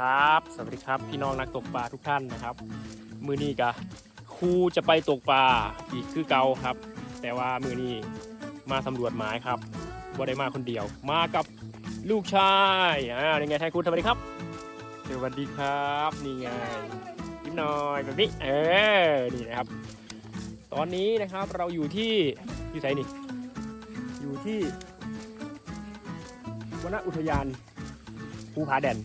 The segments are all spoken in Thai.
ครับ สวัสดีครับพี่น้องนักตกปลาทุกท่านนะครับ มือนี้กะครูจะไปตกปลาอีกคือเก่าครับ แต่ว่ามือนี้มาสำรวจหมายครับบ่ได้มาคนเดียว มากับลูกชายอ่านี่ไงไทยคุณสวัสดีครับสวัสดีครับนี่ไงยิ้มหน่อยแบบนี้เออนี่นะครับ ตอนนี้นะครับเราอยู่ที่อยู่ไหนนี่อยู่ที่วนอุทยานภูผาแดน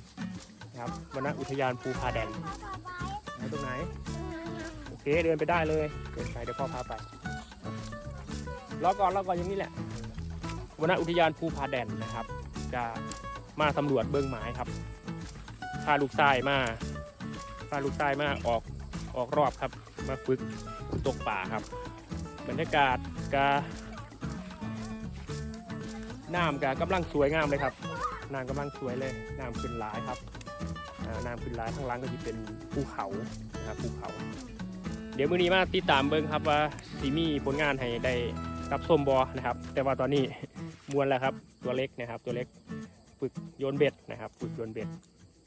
นะครับวนอุทยานภูผาแดนไหนตรงไหน โอเคเดินไปได้เลยเดินไปเดี๋ยวพ่อพาไปรอก่อนรอก่อนอย่างนี้แหละวนอุทยานภูผาแดนนะครับ จะมาสำรวจเบื้องหมายครับพาลูกชายมาพาลูกชายมาออกออกรอบครับ มาฝึกตกป่าครับ บรรยากาศกาน้ำกากำลังสวยงามเลยครับน้ำกำลังสวยเลยน้ำขึ้นหลายครับอ่า น้ำขึ้นหลายข้างล่างก็จะเป็นภูเขานะครับภูเขา เดี๋ยวมื้อนี้มาติดตามเบิ้งครับว่าสีมีผลงานให้ได้รับส้มบอนะครับ แต่ว่าตอนนี้มวนแล้วครับตัวเล็กนะครับ ตัวเล็กฝึกโยนเบ็ดนะครับ ฝึกโยนเบ็ด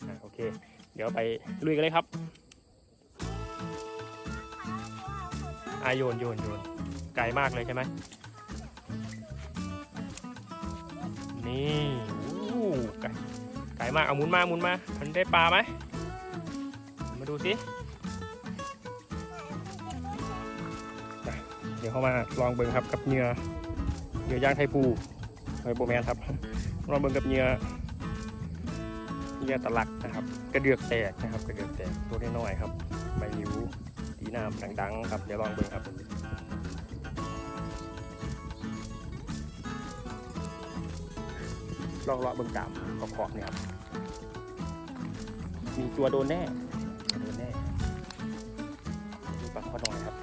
อโอเค เดี๋ยวไปลุยกันเลยครับอาโยนโยนโยนไกลมากเลยใช่ไหมนี่ ไกลมาก เอาหมุนมาหมุนมา มันได้ปลาไหม มาดูสิเดี๋ยวเข้ามาลองเบิ่งครับกับเหยื่อเหยื่อย่างไทยปูไฮโบแมนครับ ลองเบิ่งกับเหยื่อเหยื่อตะลักนะครับ กระเดือกแตกนะครับ กระเดือกแตกตัวน้อยๆครับ ใบนิ้วตีน้ำดังๆ ครับ เดี๋ยวลองเบิ่งครับลองเลาะเบิ่งตามขอบๆเนี่ยครับ มีตัวโดนแน่โดนแน่ดูปลาข้อนอยครับ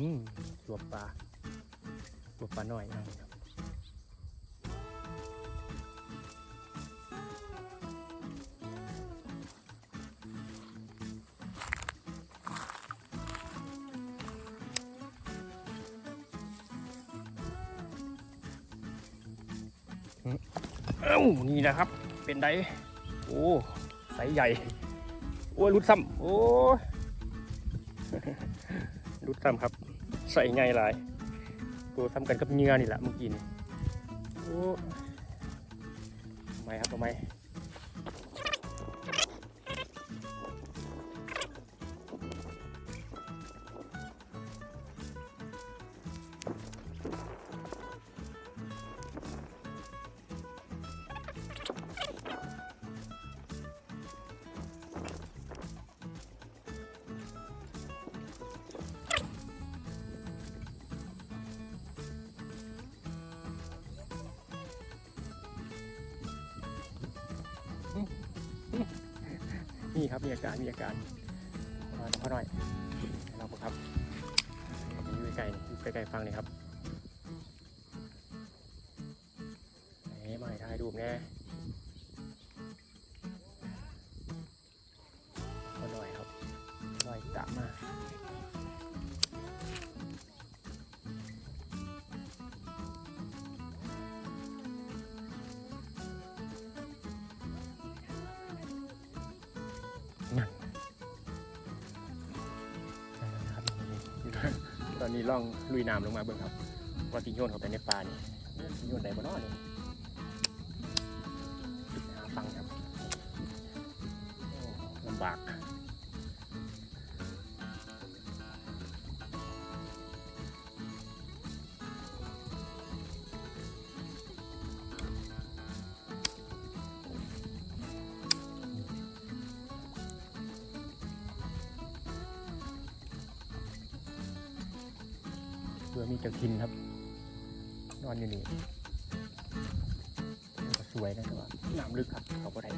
อืมตัวปลาตัวปลาหน้อยนะครับ อ้านี่นะครับ เป็นไดโอ้ไซใหญ่ โอ้ยรุดซ้ำโอ้รุดซ้ำครับ ใส่ไงหลาย ตัวทำกันกับเงือนี่แหละเมื่อกี้นี่โอ้ทำไมครับทำไม มีครับมีอาการมีอาการมาพอหน่อยเราครับอยู่ไกลอยู่ไกลๆฟังนี่ครับเฮ้มาให้ถ่ายรูปแน่พอหน่อยครับหน่อยตะมา ตอนนี้ล่องลุยน้ำลงมาเบิ่งครับ ว่าสิโยนเข้าไปในปลานี่ติโยนได้บ่เนอนี่หาฟังครับลำบาก พื่อมีจ้าทินครับ นอนอยู่นี่สวยนะแต่ว่าน้ำลึกครับเขาก็ได้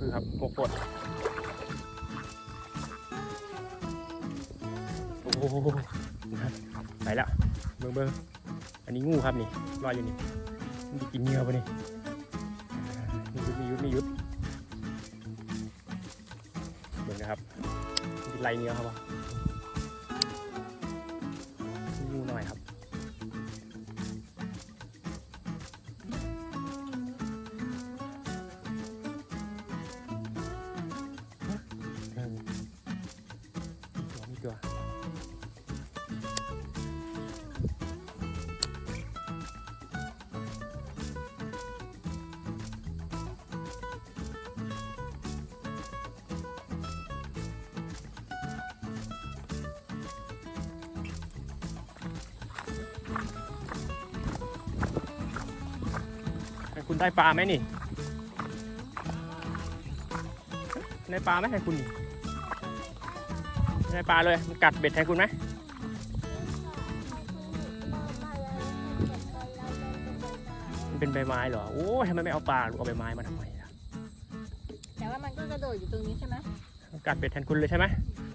คือครับหกปดไปแล้วเบิ่งเบิ่งอันนี้งูครับนี่ลอยอยู่นี่ จะกินเนื้อปะนี่มียุดมียุดมียุดเหมือนะครับมันไรเนื้อครับ คุณได้ปลาไหมนี่ได้ปลาไหมให้คุณนี่ได้ปลาเลยมันกัดเบ็ดแทนคุณไหมมันเป็นใบไม้เหรอโอ้ยทำไมไม่เอาปลาลูกเอาใบไม้มาทำไมล่ะแต่ว่ามันก็กระโดดอยู่ตรงนี้ใช่ไหมมันกัดเบ็ดแทนคุณเลยใช่ไหม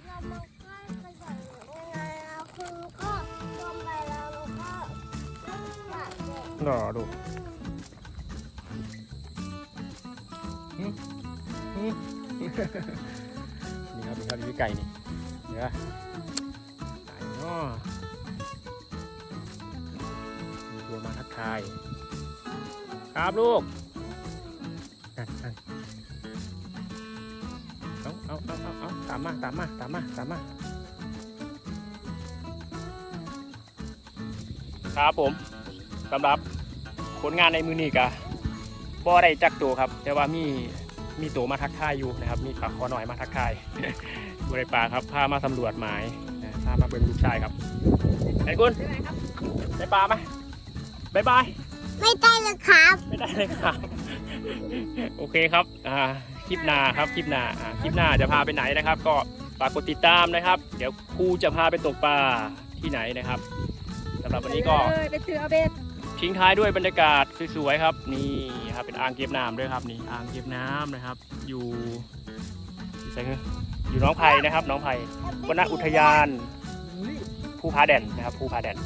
แล้วมันก็ไปใส่ยังไงแล้วคือก็ลงไปแล้วแล้วก็ตัดเลยรอดู นี่ครับนี่ครับนี่ไก่นี่เดี๋ยไก่เนาะมีตัวมาทักทาย ครับลูกนั่นนั่นเอาเอาเอาเอาเอาตามมาตามมาตามมาตามมาครับผมสำหรับผลงานในมือนี้กะ บ่ได้จักตัวครับ แต่ว่ามีมีตัวมาทักทายอยู่นะครับ มีปลาคอหน่อยมาทักทายบริปลาครับพามาสำรวจหมายนะพามาเบิ่งลูกชายครับไอ้กุลใช่ไหมครับได้ปลาไหมบายบายไม่ได้เลยครับ ไม่ได้เลยครับ โอเคครับอ่าคลิปหน้าครับคลิปหน้าอ่าคลิปหน้าจะพาไปไหนนะครับ ก็ฝากกดติดตามนะครับ เดี๋ยวครูจะพาไปตกปลาที่ไหนนะครับสำหรับวันนี้ก็ไปเลยไปซื้อเอาเบ็ด ทิ้งท้ายด้วยบรรยากาศสวยๆครับนี่ครับเป็นอ่างเก็บน้ำด้วยครับนี่อ่างเก็บน้ำนะครับ อยู่ที่ไหนคืออยู่น้องไผ่นะครับ น้องไผ่วณอุทยานภูผาแดนนะครับภูผาแดน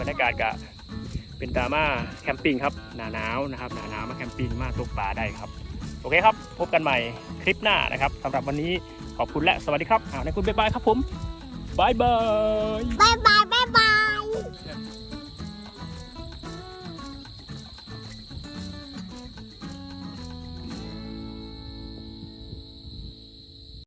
บรรยากาศก็เป็นตามาแคมปิ้งครับหนาหนาวนะครับหนาหนาวมาแคมปิ้งมาตกปลาได้ครับโอเคครับ พบกันใหม่คลิปหน้านะครับสำหรับวันนี้ขอบคุณและสวัสดีครับอ่าในคุณบ๊ายบายครับผมบายบายบายบายบายบาย